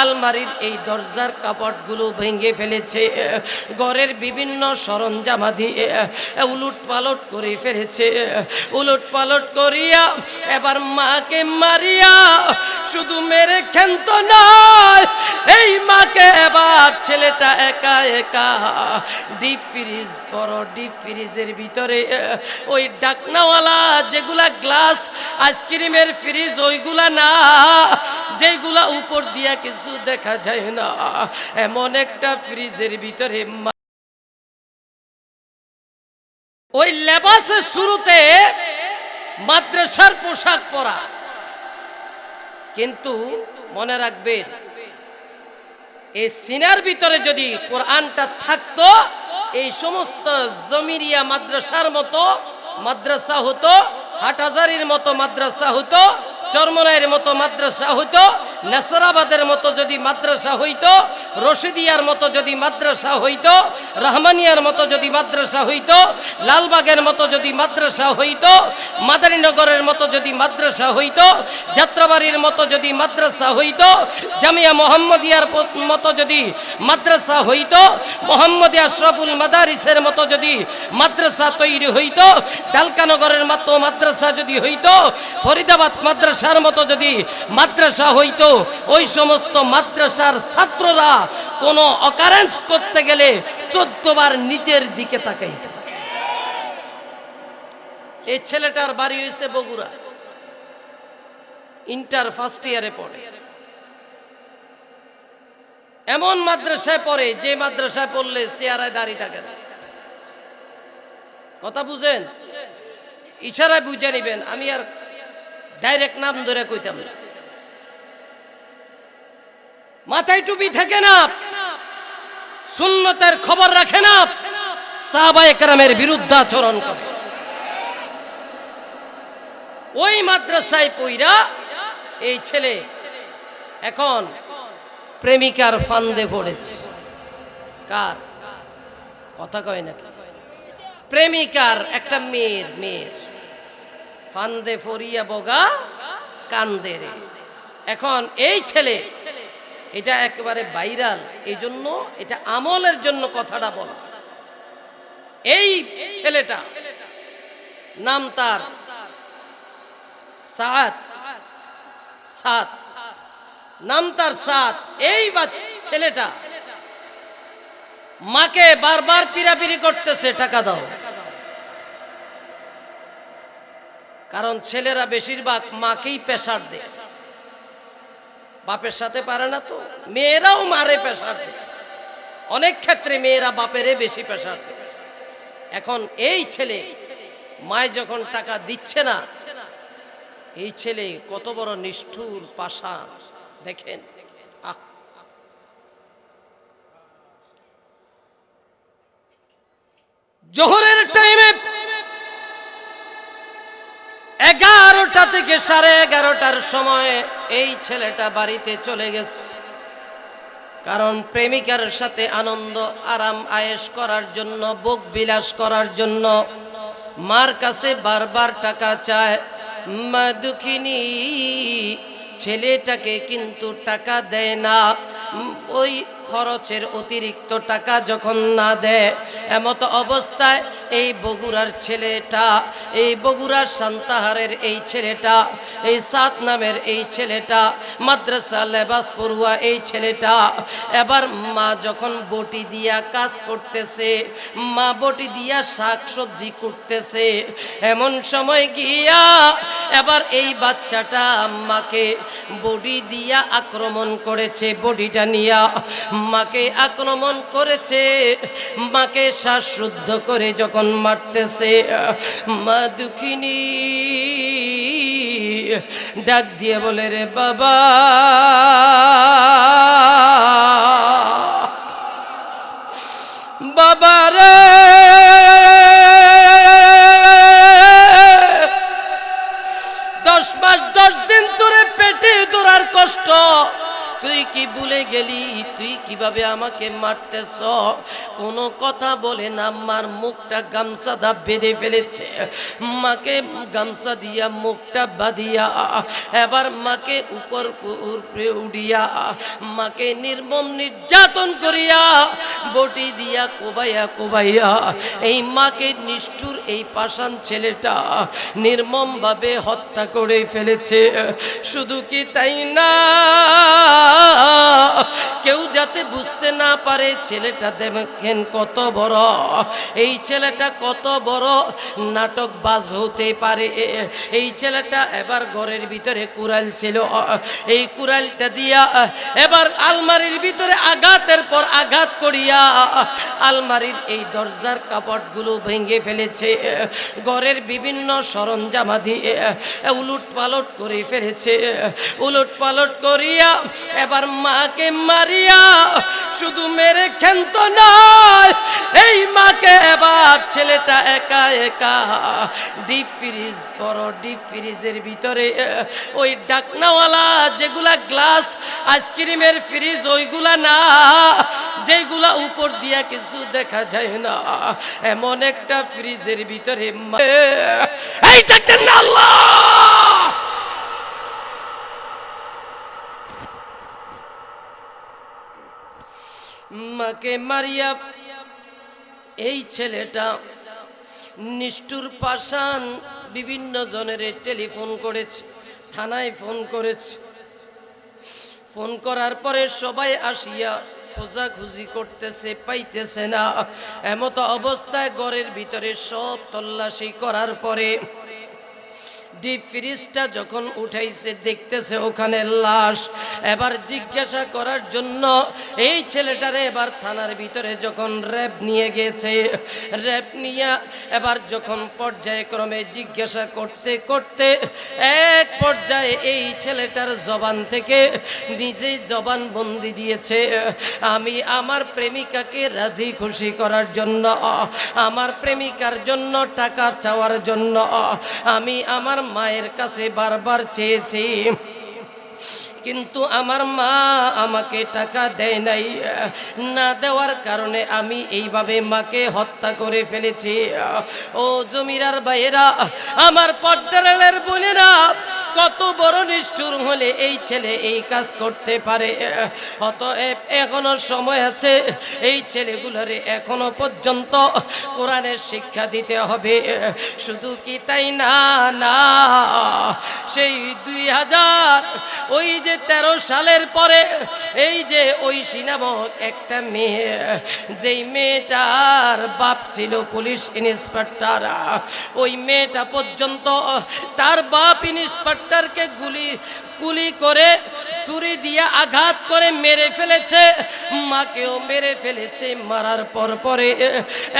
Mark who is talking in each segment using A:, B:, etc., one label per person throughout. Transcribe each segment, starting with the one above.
A: আলমারির এই দরজার কাপড়গুলো ভেঙে ফেলেছে, ঘরের বিভিন্ন সরঞ্জামা দিয়ে উলুট পালট করে ফেলেছে, উলুট পালট করিয়া এবার মাকে মারিয়া শুধু মেরে ক্ষান্ত নয়, এই এবার ছেলেটা একা একা। ডিপ ফ্রিজ বড় ডিপ ফ্রিজের ভিতরে। ওই ডাকনাওয়ালা যেগুলা গ্লাস, আইসক্রিমের ফ্রিজ, ওইগুলা না। যেগুলা উপর দিয়া কিছু দেখা যায় না। এমন একটা ফ্রিজের ভিতরে ওই লেবাসের শুরুতে মাদ্রাসার পোশাক পরা। কিন্তু মনে রাখবেন এই সিনার ভিতরে যদি কোরআনটা থাকতো, এই সমস্ত জমিরিয়া মাদ্রাসার মতো, মাদ্রাসা হতো, হাটহাজারির মতো মাদ্রাসা হতো চরমনাইয়ের মতো মাদ্রাসা হতো নেসরাবাদের মতো যদি মাদ্রাসা হইতো, রশিদিয়ার মতো যদি মাদ্রাসা হইতো, রহমানিয়ার মতো যদি মাদ্রাসা হইতো, লালবাগের মতো যদি মাদ্রাসা হইতো, মাদারীনগরের মতো যদি মাদ্রাসা হইতো, যাত্রাবাড়ির মতো যদি মাদ্রাসা হইতো, জামিয়া মোহাম্মদিয়ার মতো যদি মাদ্রাসা হইতো, মোহাম্মদ আশরাফুল মাদারিসের মতো যদি মাদ্রাসা তৈরি হইতো, ডালকানগরের মতো মাদ্রাসা যদি হইতো, ফরিদাবাদ মাদ্রাসার মতো যদি মাদ্রাসা হইতো, ওই সমস্ত মাদ্রাসার ছাত্ররা কোনো অকারেন্স করতে গেলে চোদ্দ বার নিচের দিকে তাকাইত। এই ছেলেটার বাড়ি হয়েছে বগুড়া। ইন্টার ফার্স্ট ইয়ারে পড়ে। এমন মাদ্রাসায় পড়ে, যে মাদ্রাসায় পড়লে চেয়ারায় দাঁড়িয়ে থাকে কথা বুঝেন? ইশারায় বুঝে নিবেন, আমি আর ডাইরেক্ট নাম ধরে কইতাম। মাথায় টুপি থাকে না। সুন্নতের খবর রাখে না। সাহাবা একরামের বিরুদ্ধাচরণ করে। ওই মাদ্রাসায় পইরা এই ছেলে এখন প্রেমিকার ফান্দে পড়েছে। কার? কথা কয় না প্রেমিকার একটা মেয়ের মেয়ের। ফান্দে ফরিয়া বগা কান্দে রে। এখন এই ছেলে, এটা একেবারে ভাইরাল এই জন্য এটা আমলের জন্য কথাটা বলা। এই ছেলেটা নাম তার সাত সাত নাম তার সাত এই ছেলেটা মাকে বারবার পিরাপিরি করতেছে, টাকা দাও। কারণ ছেলেরা বেশিরভাগ মাকেই পেশার দেয়। বাপের সাথে পারে না তো, মেয়েরাও মারে পেশার দেয়। অনেক ক্ষেত্রে মেয়েরা বাপেরে বেশি পেশার দেয়। এখন এই ছেলে মায় যখন টাকা দিচ্ছে না, এই ছেলে কত বড় নিষ্ঠুর পাশা, দেখেন। আহ। জোহরের টাইমে এগারোটা থেকে সাড়ে এগারোটার সময় এই ছেলেটা বাড়িতে চলে গেছে। কারণ প্রেমিকার সাথে আনন্দ, আরাম, আয়েশ করার জন্য বুক বিলাস করার জন্য মার কাছে বারবার টাকা চায়। মা দুঃখিনী, ছেলেটাকে কিন্তু টাকা দেয় না। ওই খরচের অতিরিক্ত টাকা যখন না দেয় এমত অবস্থায় এই বগুড়ার ছেলেটা, এই বগুড়ার সান্তাহারের এই ছেলেটা, এই সাত নামের এই ছেলেটা, মাদ্রাসা লেবাস পড়ুয়া এই ছেলেটা, এবার মা যখন বটি দিয়া কাজ করতেছে, মা বটি দিয়া শাক সবজি করতেছে, এমন সময় গিয়া এবার এই বাচ্চাটা আম্মাকে বডি দিয়া আক্রমণ করেছে বডিটা নিয়া। মাকে আক্রমণ করেছে, মাকে শ্বাসরুদ্ধ করে যখন মারতেছে মা দুঃখিনী ডাক দিয়ে বলে রে বাবা বাবা রে গেলি, তুই কীভাবে আমাকে মারতেছ? কোনো কথা বলে না, মার মুখটা গামছা দা বেঁধে ফেলেছে। মাকে গামছা দিয়া, মুখটা বাঁধিয়া, এবার মাকে উপর উপরে উঠিয়া, মাকে নির্মম নির্যাতন করিয়া, বটি দিয়া কোবাইয়া কোবাইয়া, এই মাকে নিষ্ঠুর এই পাষাণ ছেলেটা নির্মম ভাবে হত্যা করে ফেলেছে। শুধু কি তাই না? কেউ যাতে বুঝতে না পারে ছেলেটা দেখেন কত বড়। এই ছেলেটা কত বড় নাটক বাজ হতে পারে। এই ছেলেটা এবার ঘরের ভিতরে কুড়াল ছিল। এই কুড়ালটা দিয়া এবার আলমারির ভিতরে আঘাতের পর আঘাত করিয়া আলমারির এই দরজার কাপড়গুলো ভেঙে ফেলেছে। ঘরের বিভিন্ন সরঞ্জামা দিয়ে উলুট পালট করে ফেলেছে। উলট পালট করিয়া এবার মাকে মারিয়া শুধু মেরে খেন্ত নয়, এই মাকে এবার ছেলেটা একা একা ডিপ ফ্রিজ বড় ডিপ ফ্রিজের ভিতরে। ওই ডাকনাওয়ালা যেগুলা গ্লাস আইসক্রিমের ফ্রিজ ওইগুলা না, যেগুলা উপর দিয়া কিছু দেখা যায় না, এমন একটা ফ্রিজের ভিতরে এই ডাক্তার আল্লাহ! মাকে মারিয়া, এই ছেলেটা নিষ্ঠুর পাষাণ বিভিন্ন জনের টেলিফোন করেছে, থানায় ফোন করেছে। ফোন করার পরে সবাই আসিয়া খোঁজাখুঁজি করতেছে, পাইতেছে না। এমত অবস্থায় ঘরের ভিতরে সব তল্লাশি করার পরে ডিপ ফ্রিজটা যখন উঠাইছে, দেখতেছে ওখানে লাশ। এবার জিজ্ঞাসা করার জন্য এই ছেলেটারে এবার থানার ভিতরে যখন র্যাব নিয়ে গেছে, র্যাব নিয়ে এবার যখন পর্যায়ক্রমে জিজ্ঞাসা করতে করতে এক পর্যায়ে এই ছেলেটার জবান থেকে নিজেই জবান বন্দি দিয়েছে, আমি আমার প্রেমিকাকে রাজি খুশি করার জন্য, আমার প্রেমিকার জন্য টাকা চাওয়ার জন্য, আমি আমার মায়ের কাছে বারবার চেয়েছি। কিন্তু আমার মা আমাকে টাকা দেয় নাই, না দেওয়ার কারণে আমি এইভাবে মাকে হত্যা করে ফেলেছি। ও জমিরার ভাইয়েরা, আমার পদ্মারেলের বোনেরা, কত বড় নিষ্ঠুর হলে এই ছেলে এই কাজ করতে পারে। অতএব এখনও সময় আছে, এই ছেলেগুলোরে এখনও পর্যন্ত কোরআনের শিক্ষা দিতে হবে। শুধু কি তাই না? না, সেই দুই হাজার, ওই যে তেরো সালের পরে এই যে ঐশী নামক একটা মেয়ে, যেই মেয়েটার বাপ ছিল পুলিশ ইন্সপেক্টর ওই মেয়েটা পর্যন্ত তার বাপ ইন্সপেক্টরকে গুলি গুলি করে ছুরি দিয়ে আঘাত করে মেরে ফেলেছে। মাকেও মেরে ফেলেছে মারার পর পরে।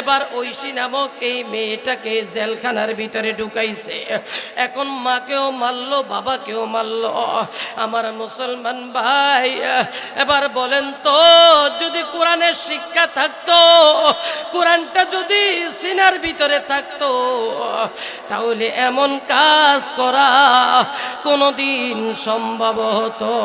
A: এবার ঐশী নামক এই মেয়েটাকে জেলখানার ভিতরে ঢুকাইছে। এখন মাকেও মারলো, বাবাকেও মারলো। আমার মুসলমান ভাই, এবার বলেন তো, যদি কোরআনের শিক্ষা থাকতো, কোরআনটা যদি সিনার ভিতরে থাকতো, তাহলে এমন কাজ করা কোনোদিন সম্ভব হতো।